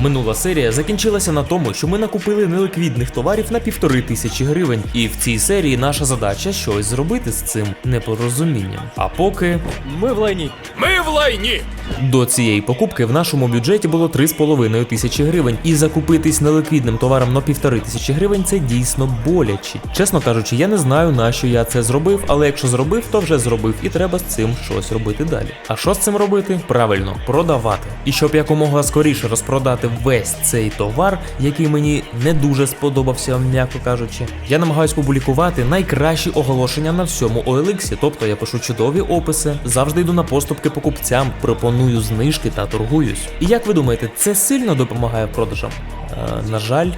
Минула серія закінчилася на тому, що ми накупили неликвідних товарів на півтори тисячі гривень, і в цій серії наша задача щось зробити з цим непорозумінням. А поки Ми в лайні. Ми в лайні! До цієї покупки в нашому бюджеті було 3,5 тисячі гривень, і закупитись неликвідним товаром на півтори тисячі гривень це дійсно боляче. Чесно кажучи, я не знаю на що я це зробив, але якщо зробив, то вже зробив, і треба з цим щось робити далі. А що з цим робити? Правильно, продавати. І щоб якомога скоріше розпродати весь цей товар, який мені не дуже сподобався, м'яко кажучи, я намагаюсь публікувати найкращі оголошення на всьому OLX, тобто я пишу чудові описи, завжди йду на поступки покупцям, пропоную знижки та торгуюсь. І як ви думаєте, це сильно допомагає продажам? Е, на жаль,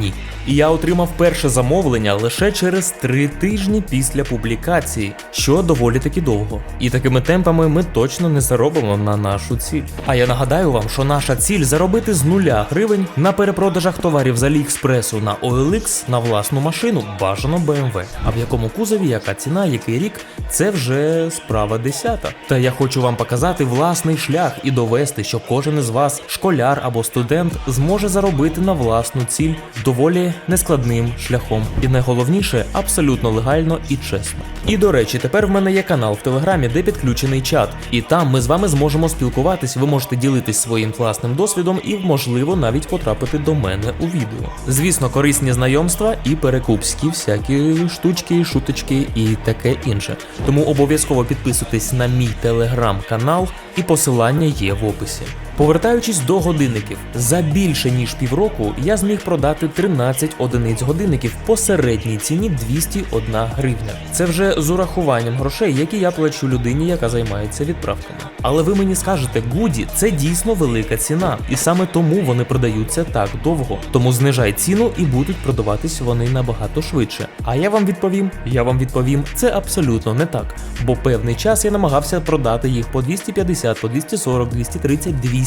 ні. І я отримав перше замовлення лише через три тижні після публікації, що доволі таки довго. І такими темпами ми точно не заробимо на нашу ціль. А я нагадаю вам, що наша ціль заробити з нуля гривень на перепродажах товарів з Аліекспресу на OLX на власну машину, бажано BMW. А в якому кузові, яка ціна, який рік, це вже справа десята. Та я хочу вам показати власний шлях і довести, що кожен із вас, школяр або студент, зможе заробити на власну ціль доволі нескладним шляхом. І найголовніше абсолютно легально і чесно. І до речі, тепер в мене є канал в Телеграмі, де підключений чат, і там ми з вами зможемо спілкуватись. Ви можете ділитись своїм класним досвідом і, можливо, навіть потрапити до мене у відео. Звісно, корисні знайомства і перекупські всякі штучки, шуточки і таке інше. Тому обов'язково підписуйтесь на мій телеграм-канал, і посилання є в описі. Повертаючись до годинників, за більше ніж півроку я зміг продати 13 одиниць годинників по середній ціні 201 гривня. Це вже з урахуванням грошей, які я плачу людині, яка займається відправками. Але ви мені скажете, Гуді, це дійсно велика ціна, і саме тому вони продаються так довго. Тому знижай ціну і будуть продаватись вони набагато швидше. А я вам відповім, я вам відповім, це абсолютно не так. Бо певний час я намагався продати їх по 250, по 240, 230, 200,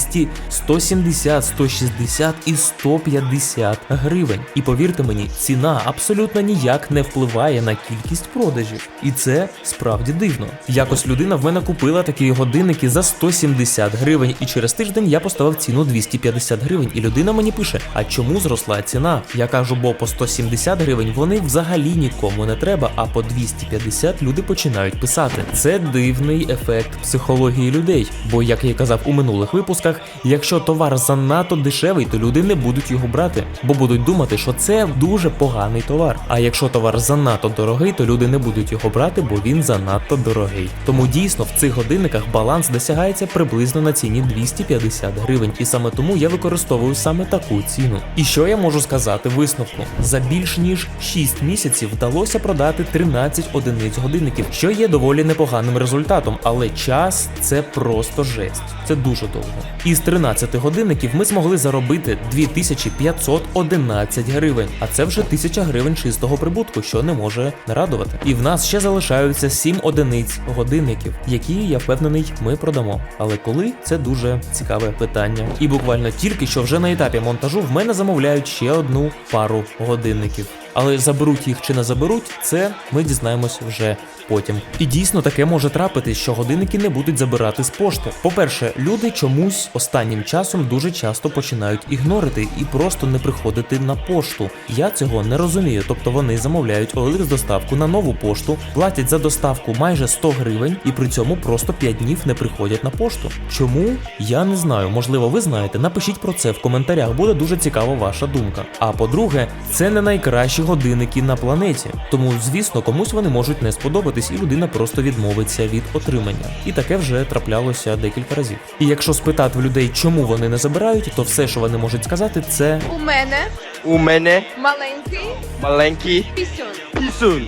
170, 160 і 150 гривень. І повірте мені, ціна абсолютно ніяк не впливає на кількість продажів. І це справді дивно. Якось людина в мене купила такі годинники за 170 гривень, і через тиждень я поставив ціну 250 гривень. І людина мені пише: А чому зросла ціна? Я кажу, бо по 170 гривень вони взагалі нікому не треба, а по 250 люди починають писати. Це дивний ефект психології людей. Бо, як я казав у минулих випусках, якщо товар занадто дешевий, то люди не будуть його брати, бо будуть думати, що це дуже поганий товар. А якщо товар занадто дорогий, то люди не будуть його брати, бо він занадто дорогий. Тому дійсно в цих годинниках баланс досягається приблизно на ціні 250 гривень, і саме тому я використовую саме таку ціну. І що я можу сказати висновку? За більш ніж 6 місяців вдалося продати 13 одиниць годинників, що є доволі непоганим результатом, але час це просто жесть. Це дуже довго. Із 13 годинників ми змогли заробити 2511 гривень, а це вже 1000 гривень чистого прибутку, що не може не радувати. І в нас ще залишаються 7 одиниць годинників, які я впевнений, ми продамо. Але коли це дуже цікаве питання. І буквально тільки що вже на етапі монтажу в мене замовляють ще одну пару годинників. Але заберуть їх чи не заберуть, це ми дізнаємось вже потім. І дійсно таке може трапитись, що годинники не будуть забирати з пошти. По-перше, люди чомусь останнім часом дуже часто починають ігнорити і просто не приходити на пошту. Я цього не розумію. Тобто вони замовляють OLX доставку на нову пошту, платять за доставку майже 100 гривень і при цьому просто 5 днів не приходять на пошту. Чому? Я не знаю. Можливо, ви знаєте. Напишіть про це в коментарях, буде дуже цікава ваша думка. А по-друге, це не найкращі годинники на планеті. Тому, звісно, комусь вони можуть не сподобатись, і людина просто відмовиться від отримання. І таке вже траплялося декілька разів. І якщо спитати в людей, чому вони не забирають, то все, що вони можуть сказати, це У мене У мене маленький маленький пісюн. пісун.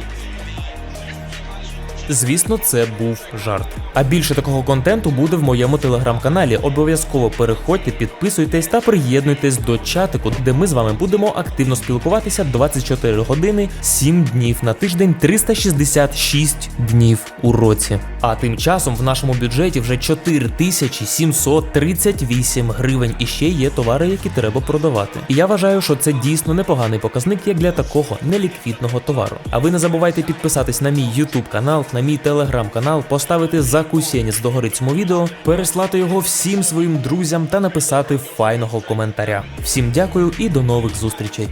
Звісно, це був жарт. А більше такого контенту буде в моєму телеграм-каналі. Обов'язково переходьте, підписуйтесь та приєднуйтесь до чатику, де ми з вами будемо активно спілкуватися 24 години, 7 днів на тиждень, 366 днів у році. А тим часом в нашому бюджеті вже 4738 гривень. І ще є товари, які треба продавати. І я вважаю, що це дійсно непоганий показник як для такого неліквідного товару. А ви не забувайте підписатись на мій YouTube канал, на мій телеграм канал, поставити за яку сєніс догорить цьому відео, переслати його всім своїм друзям та написати файного коментаря. Всім дякую і до нових зустрічей.